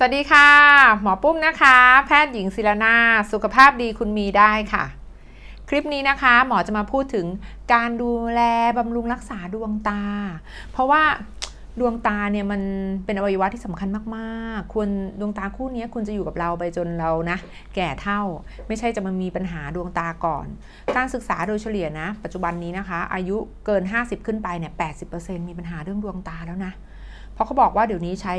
สวัสดีค่ะ หมอปุ้มนะคะ แพทย์หญิงศิรนาสุขภาพดีคุณมีได้ค่ะ คลิปนี้นะคะ หมอจะมาพูดถึงการดูแลบำรุงรักษาดวงตา เพราะว่าดวงตาเนี่ยมันเป็นอวัยวะที่สำคัญมากๆ ควรดวงตาคู่นี้ควรจะอยู่กับเราไปจนเรานะ แก่เท่า ไม่ใช่จะมามีปัญหาดวงตาก่อน การศึกษาโดยเฉลี่ยนะ ปัจจุบันนี้นะคะ อายุเกิน 50 ขึ้นไปเนี่ย 80%มีปัญหาเรื่องดวงตาแล้วนะ เพราะเขาบอกว่าเดี๋ยวนี้ใช้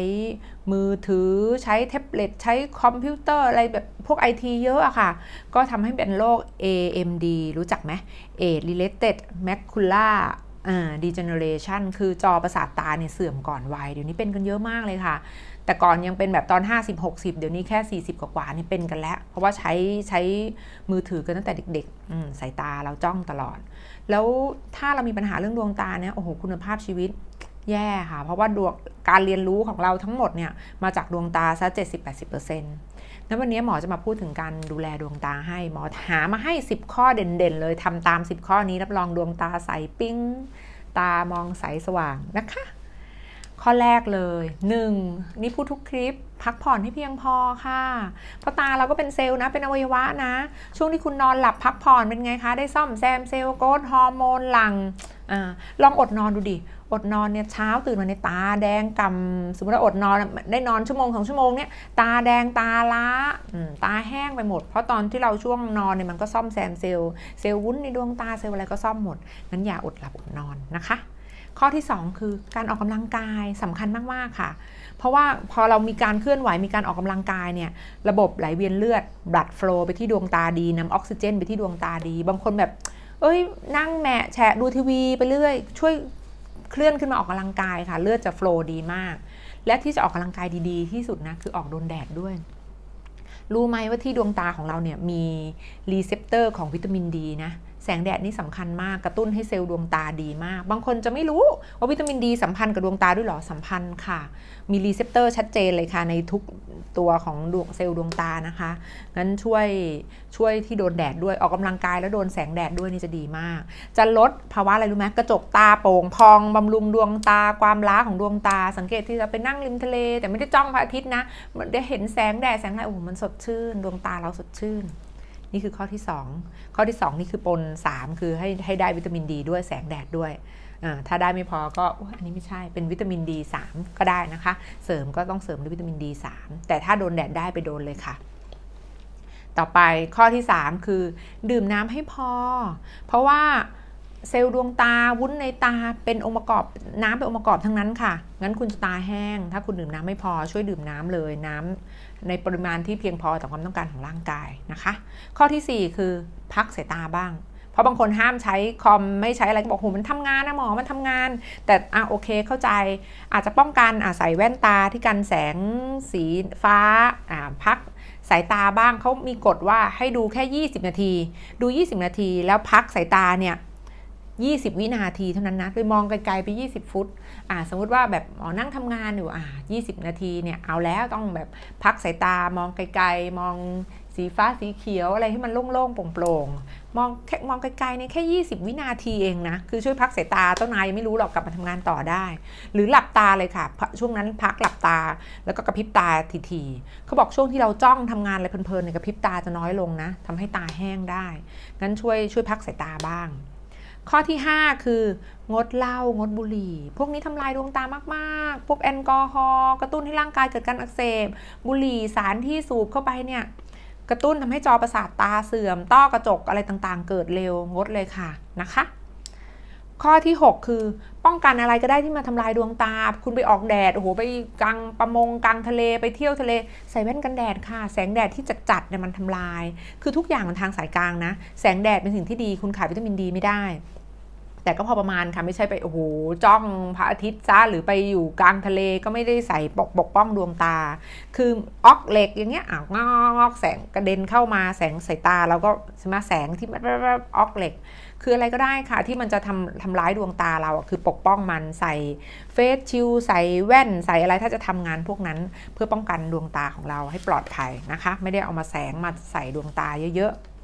มือถือใช้แท็บเล็ตใช้คอมพิวเตอร์อะไรแบบพวกไอทีเยอะอะค่ะ ก็ทำให้เป็นโรค AMD รู้จักไหม Age Related Macular Degeneration คือจอประสาทตาเนี่ยเสื่อมก่อนวัย เดี๋ยวนี้เป็นกันเยอะมากเลยค่ะ แต่ก่อนยังเป็นแบบตอน 50 60 เดี๋ยวนี้แค่ 40 กว่าๆนี่เป็นกันแล้ว เพราะว่าใช้ใช้มือถือกันตั้งแต่เด็กๆสายตาเราจ้องตลอด แล้วถ้าเรามีปัญหาเรื่องดวงตาเนี่ยโอ้โหคุณภาพชีวิต แย่ค่ะ เพราะว่าดวงการเรียนรู้ของเราทั้งหมดเนี่ยมาจากดวงตาซะ 70-80%นั้นวันนี้หมอจะมาพูดถึงการดูแลดวงตาให้ หมอหามาให้ 10 ข้อเด่นๆ เลยทำตาม 10 ข้อนี้รับรองดวงตาใสปิ้ง ตามองใสสว่างนะคะ ข้อแรกเลย 1. นี่พูดทุกคลิปพักผ่อนให้เพียงพอค่ะ เพราะตาเราก็เป็นเซลล์นะ เป็นอวัยวะนะ ช่วงที่คุณนอนหลับพักผ่อนเป็นไงคะ ได้ซ่อมแซมเซลล์โกรทฮอร์โมนหลังอลองอดนอนดูดิ อดนอนเนี่ยเช้าตื่นมาในตาแดงกำสมมติว่าอดนอนได้นอนชั่วโมงสองชั่วโมงเนี่ยตาแดงตาล้าตาแห้งไปหมด เพราะตอนที่เราช่วงนอนเนี่ยมันก็ซ่อมแซมเซลล์เซลล์วุ้นในดวงตาเซลล์อะไรก็ซ่อมหมดงั้นอย่าอดหลับอดนอนนะคะข้อที่ 2 คือการออกกำลังกายสำคัญมาก ๆ ค่ะ เพราะว่าพอเรามีการเคลื่อนไหวมีการออกกำลังกายเนี่ยระบบไหลเวียนเลือด blood flow ไปที่ดวงตาดีนำออกซิเจน ไปที่ดวงตาดี บางคนแบบ เอ้ยนั่งแหมะแฉะดูทีวีไปเรื่อย ช่วย เคลื่อนขึ้นมาออกกำลังกายค่ะ เลือดจะโฟล์ดีมาก และที่จะออกกำลังกายดีๆ ที่สุดนะคือออกโดนแดดด้วย รู้ไหมว่าที่ดวงตาของเราเนี่ยมีรีเซพเตอร์ของวิตามินดีนะ แสงแดดนี่สำคัญมากกระตุ้นให้เซลล์ดวงตาดีมาก บางคนจะไม่รู้ว่าวิตามินดีสัมพันธ์กับดวงตาด้วยหรอสัมพันธ์ค่ะ มีรีเซพเตอร์ชัดเจนเลยค่ะในทุกตัวของดวงเซลล์ดวงตานะคะงั้นช่วยช่วยที่โดนแดดด้วยออกกำลังกายแล้วโดนแสงแดดด้วยนี่จะดีมาก จะลดภาวะอะไรรู้ไหมกระจกตาโป่งพองบำรุงดวงตา ความล้าของดวงตา สังเกตที่เราไปนั่งริมทะเล แต่ไม่ได้จ้องพระอาทิตย์นะได้เห็นแสงแดดแสงอะไรโอ้โหมันสดชื่น ดวงตาเราสดชื่น นี่คือข้อที่ 2 ข้อที่ 2 นี่คือปน 3 คือให้ให้ได้วิตามินดีด้วยแสงแดดด้วยถ้าได้ไม่พอก็อันนี้ไม่ใช่เป็นวิตามินดี3ก็ได้นะคะ เสริมก็ต้องเสริมด้วยวิตามินดี3แต่ถ้าโดนแดดได้ไปโดนเลยค่ะต่อไปข้อที่ 3 คือ ดื่มน้ำให้พอ เพราะว่าเซลล์ดวงตาวุ้นในตาเป็นองค์ประกอบน้ำเป็นองค์ประกอบทั้งนั้นค่ะ งั้นคุณจะตาแห้ง ถ้าคุณดื่มน้ำไม่พอช่วยดื่มน้ำเลยน้ำ ในปริมาณที่เพียงพอต่อความต้องการของร่างกายนะคะ ข้อทีสี่ 4 คือพักสายตาบ้าง เพราะบางคนห้ามใช้คอมไม่ใช้อะไรก็บอกโหมันทำงานนะหมอมันทำงาน แต่อะโอเคเข้าใจ อาจจะป้องกันอะใส่แว่นตาที่กันแสงสีฟ้าอ่าพักสายตาบ้างเขามีกฎว่าให้ดูแค่ 20 นาที ดู 20 นาที แล้วพักสายตาเนี่ย 20 วินาทีเท่านั้นนะไปมองไกลๆไป 20 ฟุตอ่าสมมติว่าแบบอ๋อนั่งทำงานอยู่อ่า20 นาทีเนี่ยเอาแล้วต้องแบบพักสายตามองไกลๆ มองสีฟ้าสีเขียวอะไรให้มันโล่งๆโปร่งๆมองแค่มองไกลๆเนี่ยแค่ 20 วินาทีเองนะ คือช่วยพักสายตาเจ้านายยังไม่รู้หรอกกลับมาทำงานต่อได้ หรือหลับตาเลยค่ะ ช่วงนั้นพักหลับตาแล้วก็กระพริบตาทีๆเขาบอกช่วงที่เราจ้องทำงานอะไรเพลินๆเนี่ยกระพริบตาจะน้อยลงนะทำให้ตาแห้งได้งั้นช่วยช่วยพักสายตาบ้าง ข้อที่ 5 คืองดเหล้างดบุหรี่ พวกนี้ทำลายดวงตามากๆ พวกแอลกอฮอล์กระตุ้นให้ร่างกายเกิดการอักเสบ บุหรี่สารที่สูบเข้าไปเนี่ยกระตุ้นทำให้จอประสาทตาเสื่อม ต้อกระจกอะไรต่างๆ เกิดเร็วงดเลยค่ะนะคะ ข้อที่ 6 คือป้องกันอะไรก็ได้ที่มาทำลายดวงตา คุณไปออกแดดโอ้โหไปกลางประมงกลางทะเลไปเที่ยวทะเล ใส่แว่นกันแดดค่ะ แสงแดดที่จัดๆเนี่ยมันทำลาย คือทุกอย่างมันทางสายกลางนะ แสงแดดเป็นสิ่งที่ดี คุณขาดวิตามินดีไม่ได้ แต่ก็พอประมาณค่ะไม่ใช่ไปโอ้โหจ้องพระอาทิตย์ซะหรือไปอยู่กลางทะเลก็ไม่ได้ใส่ปกปกป้องดวงตา คือออกเหล็กอย่างเงี้ยอะงอกแสงกระเด็นเข้ามาแสงสายตาเราก็ใช่ไหมแสงที่ออกเหล็ก คืออะไรก็ได้ค่ะ ที่มันจะทำทำร้ายดวงตาเราคือปกป้องมันใส่เฟสชิลใส่แว่นใส่อะไรถ้าจะทำงานพวกนั้นเพื่อป้องกันดวงตาของเราให้ปลอดภัยนะคะ ไม่ได้เอามาแสงมาใส่ดวงตาเยอะๆ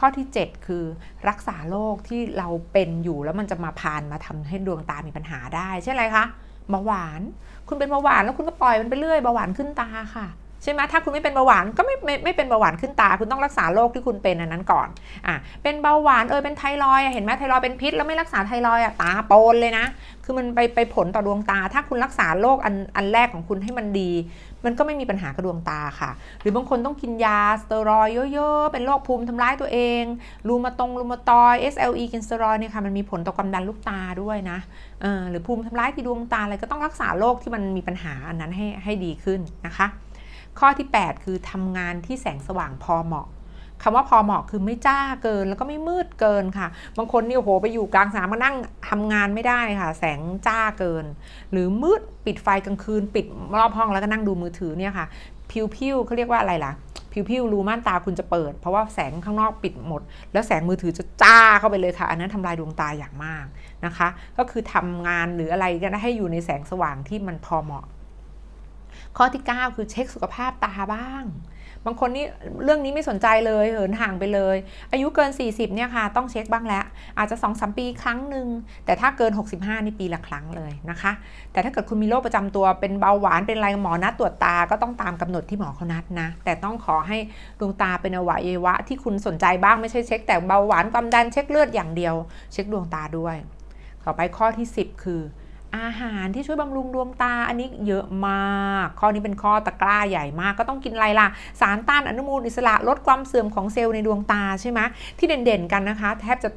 ข้อที่ 7 คือรักษาโรคที่เราเป็นอยู่แล้วมันจะมาพานมาทำให้ดวงตามีปัญหาได้เช่นอะไรคะเบาหวาน คุณเป็นเบาหวานแล้วคุณก็ปล่อยมันไปเรื่อยเบาหวานขึ้นตาค่ะ ใช่ไหมถ้าคุณไม่เป็นเบาหวานก็ไม่ไม่ไม่เป็นเบาหวานขึ้นตา คุณต้องรักษาโรคที่คุณเป็นอันนั้นก่อนอะเป็นเบาหวานเออเป็นไทรอยเห็นไหมไทรอยเป็นพิษแล้วไม่รักษาไทรอยอะตาโปนเลยนะ คือมันไปไปผลต่อดวงตา ถ้าคุณรักษาโรคอันอันแรกของคุณให้มันดี มันก็ไม่มีปัญหากับดวงตาค่ะ หรือบางคนต้องกินยาสเตียรอยเยอะๆเป็นโรคภูมิทำร้ายตัวเองรูมาตรงรูมาตอย SLE กินสเตียรอยเนี่ยค่ะมันมีผลต่อความดันลูกตาด้วยนะเออหรือภูมิทำร้ายที่ดวงตาอะไรก็ต้องรักษาโรคที่มันมีปัญหาอันนั้นให้ให้ดีขึ้นนะคะ ข้อที่ 8 คือทำงานที่แสงสว่างพอเหมาะคำว่าพอเหมาะคือไม่จ้าเกินแล้วก็ไม่มืดเกินค่ะ บางคนนี่โอ้โหไปอยู่กลางสนามมานั่งทำงานไม่ได้ค่ะ แสงจ้าเกิน หรือมืดปิดไฟกลางคืน ปิดรอบห้องแล้วก็นั่งดูมือถือเนี่ยค่ะ พิวๆเขาเรียกว่าอะไรล่ะ พิวๆรูม่านตาคุณจะเปิด เพราะว่าแสงข้างนอกปิดหมด แล้วแสงมือถือจะจ้าเข้าไปเลยค่ะ อันนั้นทำลายดวงตาอย่างมากนะคะ ก็คือทำงานหรืออะไรก็ได้ให้อยู่ในแสงสว่างที่มันพอเหมาะ ข้อที่ 9 คือเช็คสุขภาพตาบ้าง บางคนนี่เรื่องนี้ไม่สนใจเลยเหินห่างไปเลย อายุเกิน 40เนี่ยค่ะต้องเช็คบ้างแล้ว อาจจะ 2-3 ปีครั้งหนึ่งแต่ถ้าเกิน 65นี่ปีละครั้งเลยนะคะ แต่ถ้าเกิดคุณมีโรคประจำตัวเป็นเบาหวานเป็นอะไรหมอนัดตรวจตาก็ต้องตามกำหนดที่หมอเขานัดนะ แต่ต้องขอให้ดวงตาเป็นอวัยวะที่คุณสนใจบ้างไม่ใช่เช็คแต่เบาหวานความดันเช็คเลือดอย่างเดียว เช็คดวงตาด้วย ต่อไปข้อที่ 10 คือ อาหารที่ช่วยบำรุงดวงตาอันนี้เยอะมาก ข้อนี้เป็นข้อตะกร้าใหญ่มาก ก็ต้องกินอะไรล่ะ สารต้านอนุมูลอิสระลดความเสื่อมของเซลล์ในดวงตาใช่ไหมที่เด่นๆกันนะคะ แทบจะ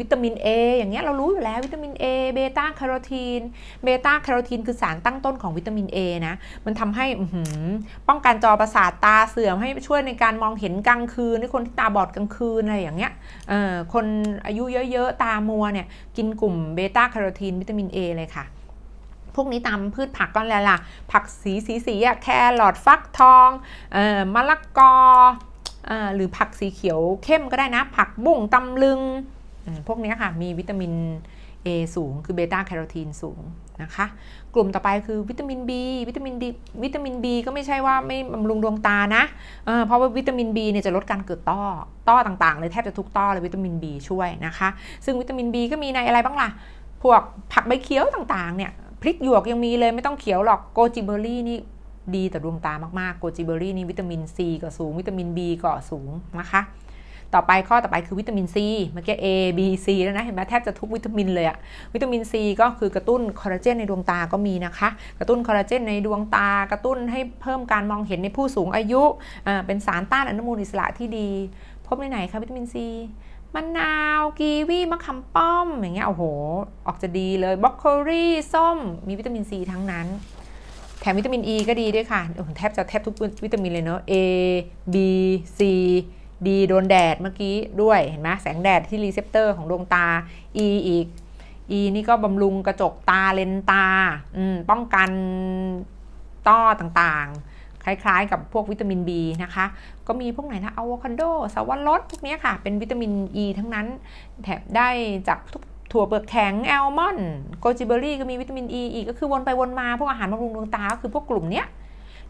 วิตามิน A อย่างเงี้ยเรารู้อยู่แล้ววิตามิน A เบต้าแคโรทีน เบต้าแคโรทีนคือสารตั้งต้นของวิตามิน A นะ มันทำให้ป้องกันจอประสาทตาเสื่อมให้ช่วยในการมองเห็นกลางคืนในคนที่ตาบอดกลางคืนอะไรอย่างเงี้ยคนอายุเยอะๆ ตามัวเนี่ยกินกลุ่มเบต้าแคโรทีนวิตามิน A เลยค่ะ พวกนี้ตามพืชผักก็แล้วล่ะ ผักสีสีสีอะแครอทฟักทองเอ่อมะละกออหรือผักสีเขียวเข้มก็ได้นะ ผักบุ้งตำลึง พวกนี้ค่ะ มีวิตามิน A สูง คือเบต้าแคโรทีนสูงนะคะ กลุ่มต่อไปคือวิตามิน B วิตามินดีวิตามิน B ก็ไม่ใช่ว่าไม่บำรุงดวงตานะเเพราะว่าวิตามิน B เนี่ยจะลดการเกิดต้อ ต้อต่างๆเลยแทบจะทุกต้อเลยวิตามิน B ช่วยนะคะ ซึ่งวิตามิน B ก็มีในอะไรบ้างล่ะ พวกผักใบเขียวต่างๆเนี่ย พริกหยวกยังมีเลยไม่ต้องเขียวหรอกโกจิเบอรี่นี่ดีต่อดวงตามากๆโกจิเบอรี่นี่วิตามิน C ก็สูง วิตามิน B ก็สูงนะคะ ต่อไปข้อต่อไปคือวิตามิน C เมื่อกี้ A B C แล้วนะเห็นไหมแทบจะทุกวิตามินเลยอะวิตามิน C ก็คือกระตุ้นคอลลาเจนในดวงตาก็มีนะคะ กระตุ้นคอลลาเจนในดวงตากระตุ้นให้เพิ่มการมองเห็นในผู้สูงอายุเป็นสารต้านอนุมูลอิสระที่ดี พบในไหนคะวิตามิน C มะนาวกีวีมะขามป้อมอย่างเงี้ยโอ้โห ออกจะดีเลยบล็อกโคลี่ส้ม มีวิตามินซีทั้งนั้น แถมวิตามินอ e ีก็ดีด้วยค่ะโอ้แทบจะแทบทุกวิตามินเลยเนาะ A B C D โดนแดดเมื่อกี้ด้วยเห็นไหมแสงแดดที่รีเซพเตอร์ของดวงตา E อีก E นี่ก็บำรุงกระจกตาเลนตาอืมป้องกันต้อต่างๆ คล้ายๆ กับพวกวิตามิน B นะคะ ก็มีพวกไหนนะอะโวคาโดสวรสพวกเนี้ยค่ะ เป็นวิตามินอ e ีทั้งนั้น แถมได้จากทุกถั่วเปลือกแข็งแอลมอนด์โกจิเบอรี่ก็มีวิตามินอ e ีอีกก็คือวนไปวนมาพวกอาหารบำรุงดวงตา ก็คือพวกกลุ่มเนี้ย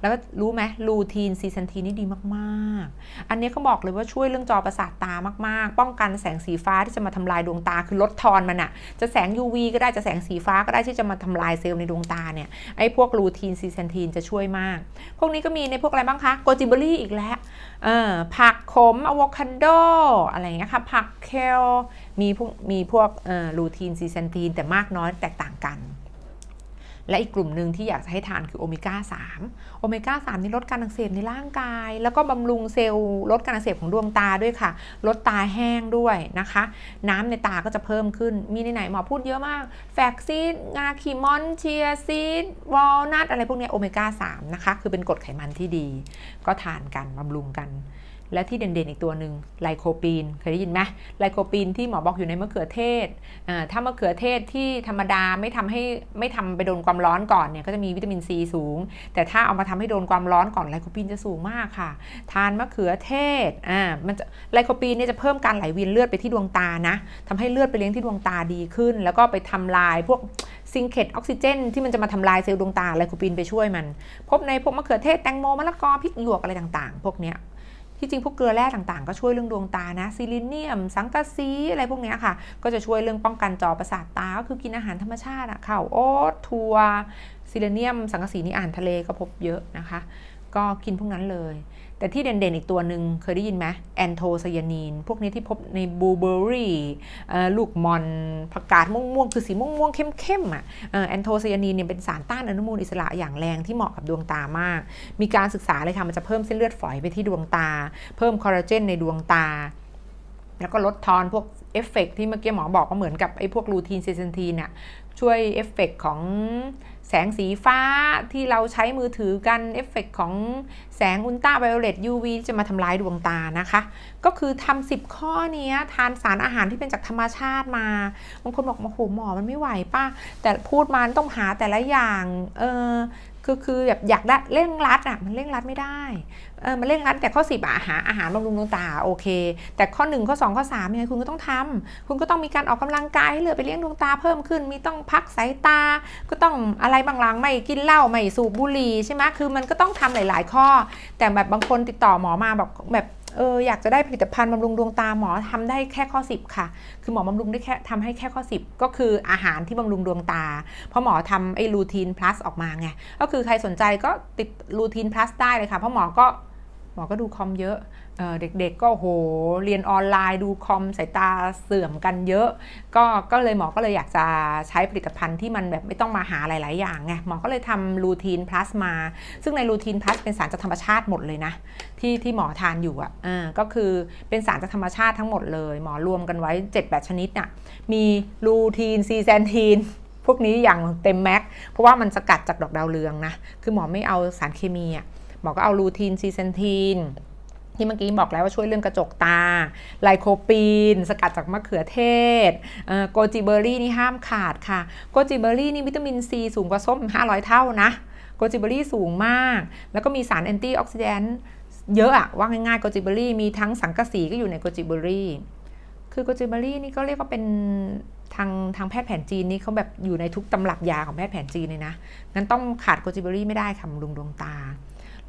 แล้วก็รู้ไหมลูทีนซีซันทีนนี่ดีมากๆ อันนี้เขาบอกเลยว่าช่วยเรื่องจอประสาทตามากๆ ป้องกันแสงสีฟ้าที่จะมาทำลายดวงตาคือลดทอนมันอะจะแสง UV ก็ได้จะแสงสีฟ้าก็ได้ที่จะมาทำลายเซลล์ในดวงตาเนี่ยไอ้พวกลูทีนซีซันทีนจะช่วยมาก พวกนี้ก็มีในพวกอะไรบ้างคะโกจิเบอรี่อีกแล้วผักขมอะโวคาโดอะไรอย่างเงี้ยค่ะผักเคลมีพวกมีพวกลูทีนซีซันทีนแต่มากน้อยแตกต่างกัน และอีกกลุ่มหนึ่งที่อยากจะให้ทานคือโอเมก้า3 โอเมก้า3นี่ลดการอักเสบในร่างกาย แล้วก็บำรุงเซลล์ลดการอักเสบของดวงตาด้วยค่ะ ลดตาแห้งด้วยนะคะ น้ำในตาก็จะเพิ่มขึ้น มีในไหนหมอพูดเยอะมาก แฟกซีดงาคีมอนเชียซีดวอลนัทอะไรพวกนี้โอเมก้า3นะคะ คือเป็นกรดไขมันที่ดี ก็ทานกันบำรุงกัน และที่เด่นๆอีกตัวหนึ่งไลโคปีน เคยได้ยินไหมไลโคปีนที่หมอบอกอยู่ในมะเขือเทศ ถ้ามะเขือเทศที่ธรรมดาไม่ทำให้ไม่ทำไปโดนความร้อนก่อนเนี่ยก็จะมีวิตามินซีสูง แต่ถ้าเอามาทำให้โดนความร้อนก่อนไลโคปีนจะสูงมากค่ะ ทานมะเขือเทศ อ่า มันจะไลโคปีนเนี่ยจะเพิ่มการไหลเวียนเลือดไปที่ดวงตานะทำให้เลือดไปเลี้ยงที่ดวงตาดีขึ้น แล้วก็ไปทำลายพวกซิงเกตออกซิเจน ที่มันจะมาทำลายเซลล์ดวงตาไลโคปีนไปช่วยมัน พบในพวกมะเขือเทศแตงโมมะละกอพริกหยวกอะไรต่างๆ พวกเนี้ย ที่จริงพวกเกลือแร่ต่างๆ ก็ช่วยเรื่องดวงตานะซิลิเนียม สังกะสีอะไรพวกนี้ค่ะ ก็จะช่วยเรื่องป้องกันจอประสาทตา ก็คือกินอาหารธรรมชาติอะข้าวโอ๊ตถั่วซิลิเนียม สังกะสีนี่อ่านทะเลก็พบเยอะนะคะ ก็กินพวกนั้นเลย แต่ที่เด่นๆอีกตัวหนึ่งเคยได้ยินไหมแอนโทไซยานีน พวกนี้ที่พบในบลูเบอร์รี่ลูกมอนผักกาดม่วงๆ คือสีม่วงๆ เข้มๆอะแอนโทไซยานีนเนี่ยเป็นสารต้านอนุมูลอิสระอย่างแรงที่เหมาะกับดวงตามาก มีการศึกษาเลยค่ะ มันจะเพิ่มเส้นเลือดฝอยไปที่ดวงตา เพิ่มคอลลาเจนในดวงตา แล้วก็ลดทอนพวกเอฟเฟกที่เมื่อกี้หมอบอกว่าเหมือนกับไอ้พวกลูทีนเซซันทีนเนี่ยช่วยเอฟเฟกของ แสงสีฟ้าที่เราใช้มือถือกันเอฟเฟกของแสงอุลตราไวโอเลต UV จะมาทำลายดวงตานะคะ ก็คือทำสิบข้อนี้ทานสารอาหารที่เป็นจากธรรมชาติมาบางคนบอกมาโหหมอมันไม่ไหวป้าแต่พูดมาต้องหาแต่ละอย่างเออ คือคือแบบอยากได้เร่งรัดอะมันเร่งรัดไม่ได้เออมันเร่งรัดแต่ข้อสิบอาหารอาหารบำรุงดวงตาโอเค แต่ข้อหนึ่งข้อสองข้อสามยังไงคุณก็ต้องทำคุณก็ต้องมีการออกกำลังกายให้เหลือไปเลี้ยงดวงตาเพิ่มขึ้น มีต้องพักสายตา ก็ต้องอะไรบางหลังไม่กินเหล้าไม่สูบบุหรี่ใช่ไหมคือมันก็ต้องทำหลาย ๆ ข้อ แต่แบบบางคนติดต่อหมอมาแบบแบบ เอออยากจะได้ผลิตภัณฑ์บำรุงดวงตาหมอทำได้แค่ข้อ 10 ค่ะ คือหมอบำรุงได้แค่ทำให้แค่ข้อ 10 ก็คืออาหารที่บำรุงดวงตา เพราะหมอทำไอ้รูทีนพลัสออกมาไง ก็คือใครสนใจก็ติดรูทีนพลัสได้เลยค่ะ เพราะหมอก็ มอก็ดูคอมเยอะเเด็กๆก็โหเรียนออนไลน์ดูคอมสายตาเสื่อมกันเยอะ ก็ก็เลยหมอก็เลยอยากจะใช้ผลิตภัณฑ์ที่มันแบบไม่ต้องมาหาหลาย ๆ อย่างไงหมอก็เลยทำรูทีนพลัสมา ซึ่งในรูทีนพลัสเป็นสารจากธรรมชาติหมดเลยนะ ที่ที่หมอทานอยู่อะอ่าก็คือเป็นสารจากธรรมชาติทั้งหมดเลย หมอรวมกันไว้7-8ชนิดน่ะมีรูทีนซีแซนทีนพวกนี้อย่างเต็มแม็กเพราะว่ามันสกัดจากดอกดาวเรืองนะคือหมอไม่เอาสารเคมีอะ หมอก็เอารูทีนซีเซนทีนที่เมื่อกี้บอกแล้วว่าช่วยเรื่องกระจกตา ไลโคปีน สกัดจากมะเขือเทศโกจิเบอรี่นี่ห้ามขาดค่ะ โกจิเบอรี่นี่วิตามินซีสูงกว่าส้ม 500 เท่านะโกจิเบอรี่สูงมาก แล้วก็มีสารแอนตี้ออกซิแดนต์เยอะอะว่าง่ายๆโกจิเบอรี่มีทั้งสังกะสีก็อยู่ในโกจิเบอรี่ คือโกจิเบอรี่นี่ก็เรียกว่าเป็นทางทางแพทย์แผนจีนนี่เขาแบบอยู่ในทุกตำรับยาของแพทย์แผนจีนเลยนะ งั้นต้องขาดโกจิเบอรี่ไม่ได้ค่ะบำรุงดวงตา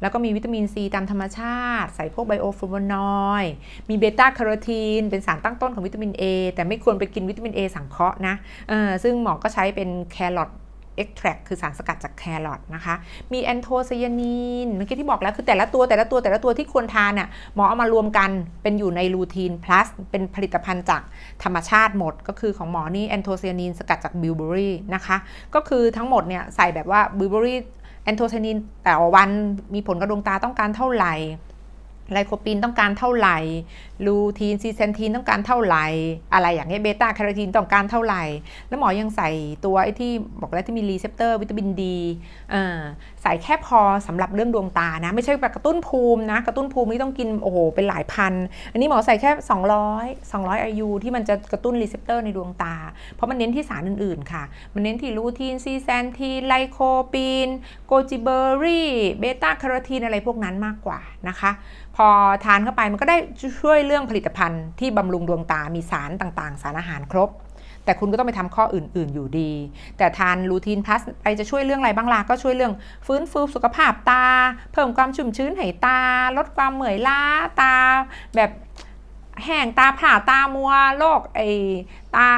แล้วก็มีวิตามินซีตามธรรมชาติ ใส่พวกไบโอฟลาวโนอยด์มีเบต้าแคโรทีน เป็นสารตั้งต้นของวิตามิน A แต่ไม่ควรไปกินวิตามิน A สังเคราะห์นะซึ่งหมอก็ใช้เป็นแครอทเอ็กแทรคือสารสกัดจากแครอทนะคะ มีแอนโทไซยานีน เมื่อกี้ที่บอกแล้วคือแต่ละตัวแต่ละตัวแต่ละตัวที่ควรทานน่ะหมอเอามารวมกันเป็นอยู่ในรูทีน plus เป็นผลิตภัณฑ์จากธรรมชาติหมด ก็คือของหมอนี่แอนโทไซยานีนสกัดจากบิวเบอรี่นะคะ ก็คือทั้งหมดเนี่ยใส่แบบว่าบิวเบอรี่ แอนโทไซนินแต่วันมีผลกระดวงตาต้องการเท่าไหร่ ไลโคปีนต้องการเท่าไหร่ ลูทีนซีเซนทีนต้องการเท่าไหร่ อะไรอย่างเงี้ยเบต้าแคโรทีนต้องการเท่าไหร่ แล้วหมอยังใส่ตัวไอ้ที่บอกแล้วที่มีรีเซพเตอร์วิตามินดีใส่แค่พอสำหรับเรื่องดวงตานะ ไม่ใช่แบบกระตุ้นภูมินะ กระตุ้นภูมินี่ต้องกินโอ้โหเป็นหลายพัน อันนี้หมอใส่แค่ 200 200 IU ที่มันจะกระตุ้นรีเซพเตอร์ในดวงตา เพราะมันเน้นที่สารอื่นๆค่ะ มันเน้นที่ลูทีนซีแซนทีนไลโคปีนโกจิเบอรี่เบต้าแคโรทีนอะไรพวกนั้นมากกว่านะคะ พอทานเข้าไปมันก็ได้ช่วยเรื่องผลิตภัณฑ์ที่บำรุงดวงตามีสารต่างๆ สารอาหารครบ แต่คุณก็ต้องไปทำข้ออื่น ๆ อยู่ดี แต่ทานลูทีนพลัสไปจะช่วยเรื่องอะไรบ้างล่ะก็ช่วยเรื่องฟื้นฟูสุขภาพตา เพิ่มความชุ่มชื้นให้ตา ลดความเหมื่อยล้าตาแบบ แห้งตาผ่าตามัวโรคไอตา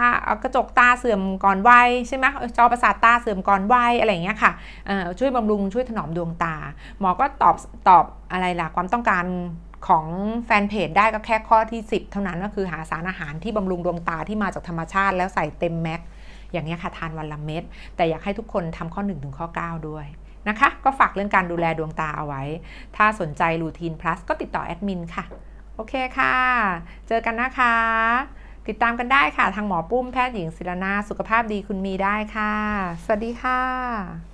กระจกตาเสื่อมก่อนวัยใช่ไหมจอประสาทตาเสื่อมก่อนวัยอะไรอย่างเงี้ยค่ะช่วยบำรุงช่วยถนอมดวงตา หมอก็ตอบตอบอะไรล่ะความต้องการของแฟนเพจได้ก็แค่ข้อที่ 10 เท่านั้นก็คือหาสารอาหารที่บำรุงดวงตาที่มาจากธรรมชาติแล้วใส่เต็มแม็กอย่างนี้ค่ะทานวันละเม็ดแต่อยากให้ทุกคนทำข้อ 1 ถึงข้อ 9 ด้วยนะคะ ก็ฝากเรื่องการดูแลดวงตาเอาไว้ ถ้าสนใจรูทีนพลัสก็ติดต่อแอดมินค่ะ โอเคค่ะ เจอกันนะคะ ติดตามกันได้ค่ะ ทางหมอปุ้มแพทย์หญิงศิรนา สุขภาพดีคุณมีได้ค่ะ สวัสดีค่ะ